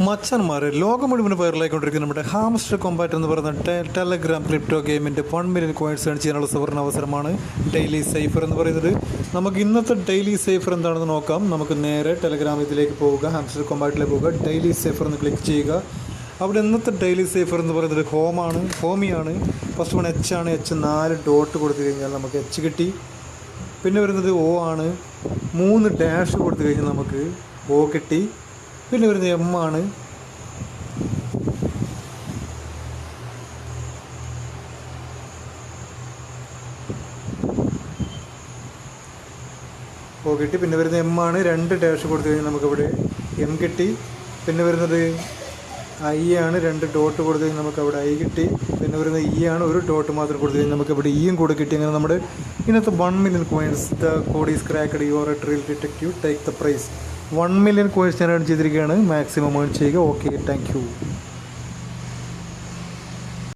മച്ചന്മാരെ ലോകം മുഴുവൻ വൈറലായിക്കൊണ്ടിരിക്കുന്ന നമ്മുടെ ഹാംസ്റ്റർ കോമ്പാറ്റ് എന്ന് പറയുന്ന ടെ- ടെലഗ്രാം ക്രിപ്റ്റോ ഗെയിമിന്റെ വൺ മില്യൺ കോയിൻസ് ഏൺ ചെയ്യാനുള്ള സുവർണ അവസരമാണ് ഡെയിലി സൈഫർ എന്ന് പറയുന്നത്. നമുക്ക് ഇന്നത്തെ ഡെയിലി സൈഫർ എന്താണെന്ന് നോക്കാം. നമുക്ക് നേരെ ടെലഗ്രാം ഇതിലേക്ക് പോവുക ഹാംസ്റ്റർ കോമ്പാറ്റിലേക്ക് പോവുക. ഡെയിലി സൈഫർ എന്ന് ക്ലിക്ക് ചെയ്യുക. അവിടെ ഇന്നത്തെ ഡെയിലി സേഫർ എന്ന് പറയുന്നത് ഹോമാണ് ഹോമിയാണ് ഫസ്റ്റ് വൺ എച്ച് ആണ് എച്ച് നാല് ഡോട്ട് കൊടുത്തു കഴിഞ്ഞാൽ നമുക്ക് എച്ച് കിട്ടി. പിന്നെ വരുന്നത് ഒ ആണ്. മൂന്ന് ഡാഷ് കൊടുത്തു കഴിഞ്ഞാൽ നമുക്ക് ഒ കിട്ടി. പിന്നെ വരുന്നത് എം ആണ്. ഓ കിട്ടി പിന്നെ വരുന്നത് എം ആണ്. രണ്ട് ഡാഷ് കൊടുത്തു കഴിഞ്ഞാൽ നമുക്കവിടെ എം കിട്ടി. പിന്നെ വരുന്നത് ഐ ആണ്. രണ്ട് ഡോട്ട് കൊടുത്തു കഴിഞ്ഞാൽ നമുക്ക് അവിടെ ഐ കിട്ടി. പിന്നെ വരുന്നത് ഇ ആണ്. ഒരു ഡോട്ട് മാത്രം കൊടുത്തു കഴിഞ്ഞാൽ നമുക്ക് ഇവിടെ ഇയും കൂടെ കിട്ടി. അങ്ങനെ നമ്മുടെ ഇന്നത്തെ one million coins the code is cracked your thrill detective take the prize one million course ഞാൻ ഏൺ ചെയ്തിരിക്കുകയാണ്. മാക്സിമം ഏൺ ചെയ്യുക. Okay thank